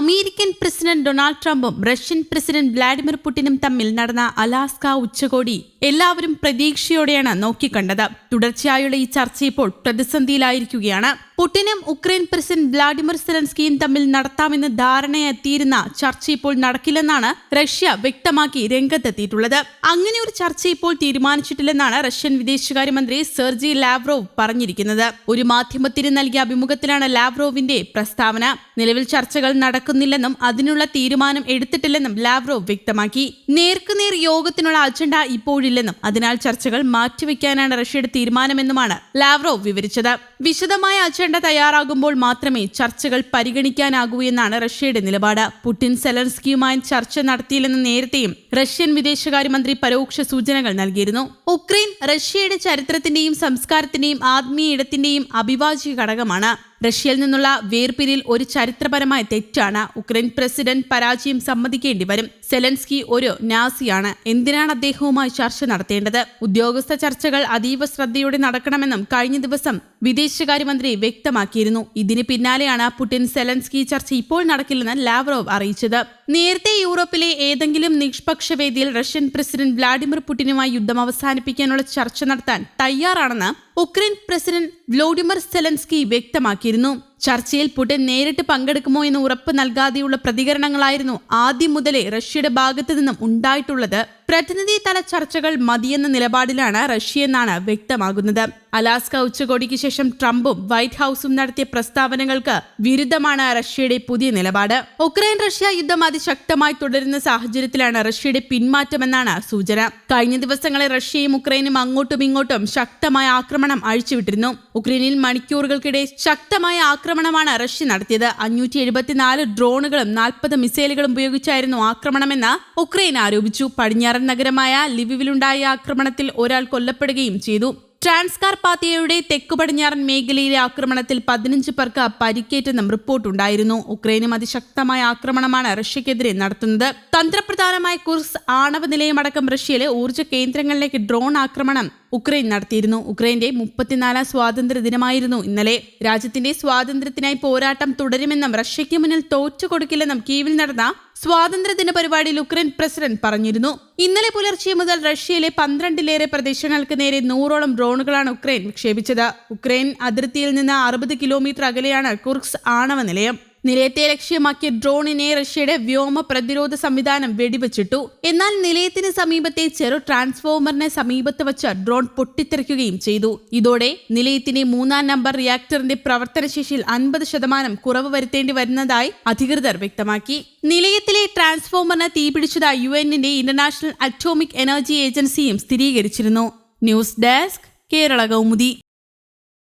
American president Donald ട്രംപും Russian president Vladimir പുടിനും തമ്മിൽ നടന്ന അലാസ്ക ഉച്ചകോടി എല്ലാവരും പ്രതീക്ഷയോടെയാണ് നോക്കിക്കണ്ടത്. തുടർച്ചയായുള്ള ഈ ചർച്ച ഇപ്പോൾ പ്രതിസന്ധിയിലായിരിക്കുകയാണ്. പുടിനും ഉക്രൈൻ പ്രസിഡന്റ് വ്ളാഡിമിർ സെലൻസ്കിയും തമ്മിൽ നടത്താമെന്ന് ധാരണയെത്തിയിരുന്ന ചർച്ച ഇപ്പോൾ നടക്കില്ലെന്നാണ് റഷ്യ വ്യക്തമാക്കി രംഗത്തെത്തിയിട്ടുള്ളത്. അങ്ങനെ ഒരു ചർച്ച ഇപ്പോൾ തീരുമാനിച്ചിട്ടില്ലെന്നാണ് റഷ്യൻ വിദേശകാര്യമന്ത്രി സെർജി ലാവ്റോവ് പറഞ്ഞിരിക്കുന്നത്. ഒരു മാധ്യമത്തിന് നൽകിയ അഭിമുഖത്തിലാണ് ലാവ്റോവിന്റെ പ്രസ്താവന. നിലവിൽ ചർച്ചകൾ നടക്കുന്നില്ലെന്നും അതിനുള്ള തീരുമാനം എടുത്തിട്ടില്ലെന്നും ലാവ്റോവ് വ്യക്തമാക്കി. നേർക്കുനേർ യോഗത്തിനുള്ള അജണ്ട ഇപ്പോഴില്ലെന്നും അതിനാൽ ചർച്ചകൾ മാറ്റിവെക്കാനാണ് റഷ്യയുടെ തീരുമാനമെന്നുമാണ് ലാവ്റോവ് വിവരിച്ചത്. വിശദമായ അജണ്ട തയ്യാറാകുമ്പോൾ മാത്രമേ ചർച്ചകൾ പരിഗണിക്കാനാകൂ എന്നാണ് റഷ്യയുടെ നിലപാട്. പുടിൻ സെലൻസ്കിയുമായി ചർച്ച നടത്തിയില്ലെന്ന് നേരത്തെയും റഷ്യൻ വിദേശകാര്യമന്ത്രി പരോക്ഷ സൂചനകൾ നൽകിയിരുന്നു. ഉക്രൈൻ റഷ്യയുടെ ചരിത്രത്തിന്റെയും സംസ്കാരത്തിന്റെയും ആത്മീയ ഇടത്തിന്റെയും അഭിവാജ്യ ഘടകമാണ്. റഷ്യയിൽ നിന്നുള്ള വേർപിരിൽ ഒരു ചരിത്രപരമായ തെറ്റാണ്. ഉക്രൈൻ പ്രസിഡന്റ് പരാജയം സമ്മതിക്കേണ്ടി വരും. സെലൻസ്കി ഒരു നാസിയാണ്. എന്തിനാണ് അദ്ദേഹവുമായി ചർച്ച നടത്തേണ്ടത്? ഉദ്യോഗസ്ഥ ചർച്ചകൾ അതീവ ശ്രദ്ധയോടെ നടക്കണമെന്നും കഴിഞ്ഞ ദിവസം വിദേശകാര്യമന്ത്രി വ്യക്തമാക്കിയിരുന്നു. ഇതിന് പിന്നാലെയാണ് പുടിൻ സെലൻസ്കി ചർച്ച ഇപ്പോൾ നടക്കില്ലെന്ന് ലാവ്റോവ് അറിയിച്ചത്. നേരത്തെ യൂറോപ്പിലെ ഏതെങ്കിലും നിഷ്പക്ഷ വേദിയിൽ റഷ്യൻ പ്രസിഡന്റ് വ്ളാഡിമിർ പുടിനുമായി യുദ്ധം അവസാനിപ്പിക്കാനുള്ള ചർച്ച നടത്താൻ തയ്യാറാണെന്ന് ഉക്രൈൻ പ്രസിഡന്റ് വ്ലോഡിമർ സെലൻസ്കി വ്യക്തമാക്കിയിരുന്നു. ചർച്ചയിൽ പുടിൻ നേരിട്ട് പങ്കെടുക്കുമോ എന്ന് ഉറപ്പ് നൽകാതെയുള്ള പ്രതികരണങ്ങളായിരുന്നു ആദ്യം മുതലേ റഷ്യയുടെ ഭാഗത്തു നിന്നും ഉണ്ടായിട്ടുള്ളത്. പ്രതിനിധി തല ചർച്ചകൾ മതിയെന്ന നിലപാടിലാണ് റഷ്യ എന്നാണ് വ്യക്തമാകുന്നത്. അലാസ്ക ഉച്ചകോടിക്ക് ശേഷം ട്രംപും വൈറ്റ് ഹൌസും നടത്തിയ പ്രസ്താവനകൾക്ക് വിരുദ്ധമാണ് റഷ്യയുടെ പുതിയ നിലപാട്. ഉക്രൈൻ റഷ്യ യുദ്ധം അതിശക്തമായി തുടരുന്ന സാഹചര്യത്തിലാണ് റഷ്യയുടെ പിന്മാറ്റമെന്നാണ് സൂചന. കഴിഞ്ഞ ദിവസങ്ങളെ റഷ്യയും ഉക്രൈനും അങ്ങോട്ടും ഇങ്ങോട്ടും ശക്തമായ ആക്രമണം അഴിച്ചുവിട്ടിരുന്നു. ഉക്രൈനിൽ മണിക്കൂറുകൾക്കിടെ ശക്തമായ ആക്രമണമാണ് റഷ്യ നടത്തിയത്. അഞ്ഞൂറ്റി എഴുപത്തിനാല് ഡ്രോണുകളും നാൽപ്പത് മിസൈലുകളും ഉപയോഗിച്ചായിരുന്നു ആക്രമണമെന്ന് ഉക്രൈൻ ആരോപിച്ചു. പടിഞ്ഞാറൻ നഗരമായ ലിവിവിലുണ്ടായ ആക്രമണത്തിൽ ഒരാൾ കൊല്ലപ്പെടുകയും ചെയ്തു. ട്രാൻസ്കാർപാത്തിയയുടെ തെക്കു പടിഞ്ഞാറൻ മേഖലയിലെ ആക്രമണത്തിൽ പതിനഞ്ച് പേർക്ക് പരിക്കേറ്റെന്നും റിപ്പോർട്ടുണ്ടായിരുന്നു. ഉക്രൈനും അതിശക്തമായ ആക്രമണമാണ് റഷ്യക്കെതിരെ നടത്തുന്നത്. തന്ത്രപ്രധാനമായ കുർസ് ആണവ നിലയമടക്കം റഷ്യയിലെ ഊർജ കേന്ദ്രങ്ങളിലേക്ക് ഡ്രോൺ ആക്രമണം ഉക്രൈൻ നടത്തിയിരുന്നു. ഉക്രൈന്റെ മുപ്പത്തിനാലാം സ്വാതന്ത്ര്യ ദിനമായിരുന്നു ഇന്നലെ. രാജ്യത്തിന്റെ സ്വാതന്ത്ര്യത്തിനായി പോരാട്ടം തുടരുമെന്നും റഷ്യയ്ക്ക് മുന്നിൽ തോറ്റുകൊടുക്കില്ലെന്നും കീവിൽ നടന്ന സ്വാതന്ത്ര്യദിന പരിപാടിയിൽ ഉക്രൈൻ പ്രസിഡന്റ് പറഞ്ഞിരുന്നു. ഇന്നലെ പുലർച്ചെ മുതൽ റഷ്യയിലെ പന്ത്രണ്ടിലേറെ പ്രദേശങ്ങൾക്ക് നേരെ നൂറോളം ഡ്രോണുകളാണ് ഉക്രൈൻ വിക്ഷേപിച്ചത്. ഉക്രൈൻ അതിർത്തിയിൽ നിന്ന് അറുപത് കിലോമീറ്റർ അകലെയാണ് കുർക്സ് ആണവ നിലയം. നിലയത്തെ ലക്ഷ്യമാക്കിയ ഡ്രോണിനെ റഷ്യയുടെ വ്യോമ പ്രതിരോധ സംവിധാനം വെടിവെച്ചിട്ടു. എന്നാൽ നിലയത്തിന് സമീപത്തെ ചെറു ട്രാൻസ്ഫോമറിനെ സമീപത്ത് വെച്ച ഡ്രോൺ പൊട്ടിത്തെറിക്കുകയും ചെയ്തു. ഇതോടെ നിലയത്തിന്റെ മൂന്നാം നമ്പർ റിയാക്ടറിന്റെ പ്രവർത്തനശേഷിയിൽ അൻപത് ശതമാനം കുറവ് വരുത്തേണ്ടി വരുന്നതായി അധികൃതർ വ്യക്തമാക്കി. നിലയത്തിലെ ട്രാൻസ്ഫോമറിന് തീപിടിച്ചതായി യു എന്നിന്റെ ഇന്റർനാഷണൽ അറ്റോമിക് എനർജി ഏജൻസിയും സ്ഥിരീകരിച്ചിരുന്നു. News desk Kerala Kaumudi.